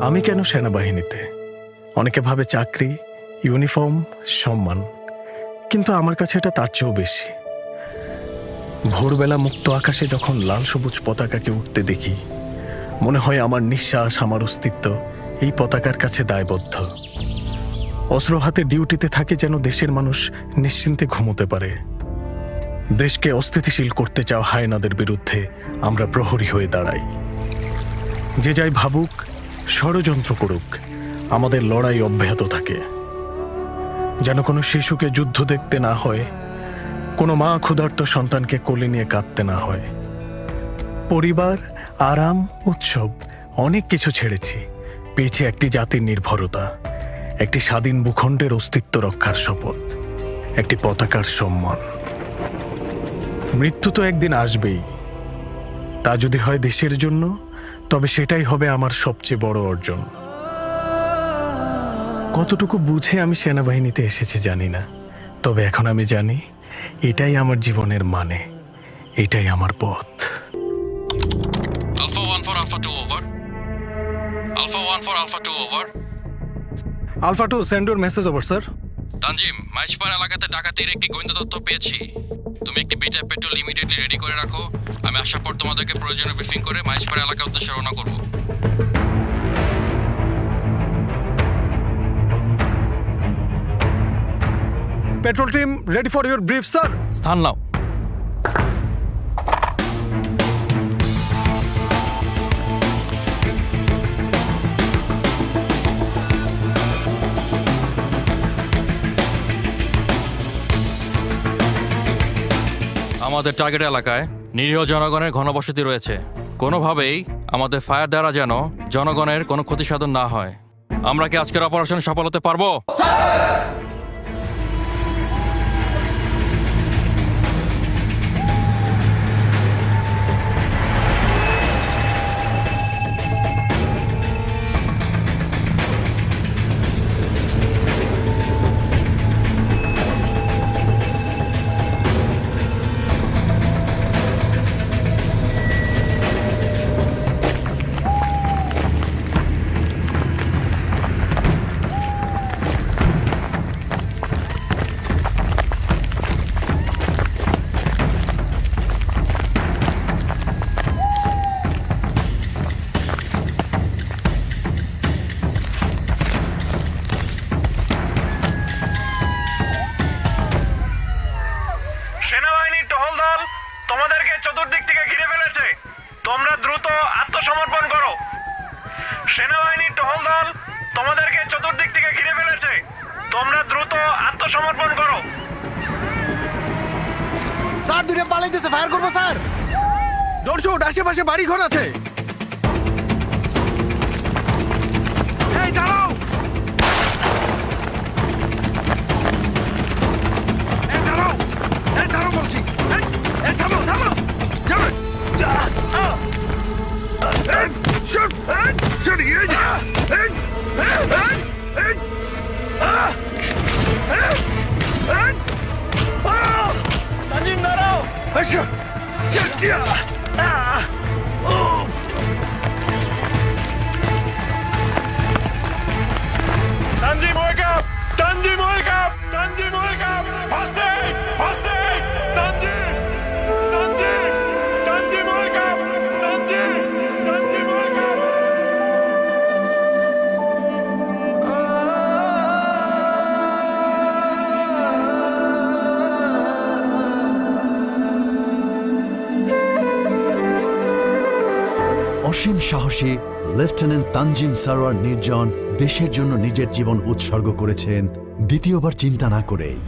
আমি কেন সেনাবাহিনীতে? অনেকে ভাবে চাকরি, ইউনিফর্ম, সম্মান। কিন্তু আমার কাছে এটা তার চেয়েও বেশি। ভোরবেলা মুক্ত আকাশে যখন লাল সবুজ পতাকাকে উঠতে দেখি, মনে হয় আমার নিঃশ্বাস, আমার অস্তিত্ব এই পতাকার কাছে দায়বদ্ধ। অস্ত্র হাতে ডিউটিতে থাকে যেন দেশের মানুষ নিশ্চিন্তে ঘুমোতে পারে। দেশকে অস্থিতিশীল করতে চাও হায়নাদের বিরুদ্ধে আমরা প্রহরী হয়ে দাঁড়াই। যে যাই ভাবুক ষড়যন্ত্র করুক। আমাদের লড়াই অব্যাহত থাকে। যেন কোনো শিশুকে যুদ্ধ দেখতে না হয়, কোনো মা ক্ষুধার্ত সন্তানকে কোলে নিয়ে কাঁদতে না হয়। পরিবার, আরাম, উৎসব, অনেক কিছু ছেড়েছি। পেয়েছি একটি জাতির নির্ভরতা, একটি স্বাধীন ভূখণ্ডের অস্তিত্ব রক্ষার শপথ, একটি পতাকার সম্মান। মৃত্যু তো একদিন আসবেই। তা যদি হয় দেশের জন্য তবে সেটাই হবে আমার সবচেয়ে বড় অর্জন। কতটুকু বুঝে আমি সেনাবাহিনীতে এসেছি জানি না। তবে এখন আমি জানি এটাই আমার জীবনের মানে। এটাই আমার পথ। Alpha 1 for Alpha 2 over. Alpha 1 for Alpha 2 over. Alpha two send your message over sir Tanzim Maijpara এলাকাতে ডাকাতির একটি গোয়েন্দা তথ্য পেয়েছি। তুমি একটি বিটা পেট্রোল ইমিডিয়েটলি রেডি করে রাখো। আমি আসার পর তোমাদেরকে প্রয়োজনীয় ব্রিফিং করে মাইজপাড়া এলাকার উদ্দেশ্যে রওনা করব। Patrol team ready for your brief sir স্থান নাও। আমাদের টার্গেট এলাকায় নিরীহ জনগণের ঘনবসতি রয়েছে। কোনোভাবেই আমাদের ফায়ার দ্বারা যেন জনগণের কোনো ক্ষতিসাধন না হয়। আমরা কি আজকের অপারেশন সফল হতে পারব? তোমাদেরকে চতুর্দিক থেকে ঘিরে ফেলেছে। তোমরা দ্রুত আত্মসমর্পণ করো। সেনাবাহিনীর টহল দল তোমাদেরকে চতুর্দিক থেকে ঘিরে ফেলেছে। তোমরা দ্রুত আত্মসমর্পণ করো। স্যার দুটো পালাইতেছে ফায়ার করব স্যার। দর্শক আশেপাশে বাড়ি ঘর আছে। শট শট এই যা এই এই অসীম সাহসী লেফটেন্যান্ট তানজিম সারোয়ার নির্জন দেশের জন্য নিজের জীবন উৎসর্গ করেছেন দ্বিতীয়বার চিন্তা না করেই।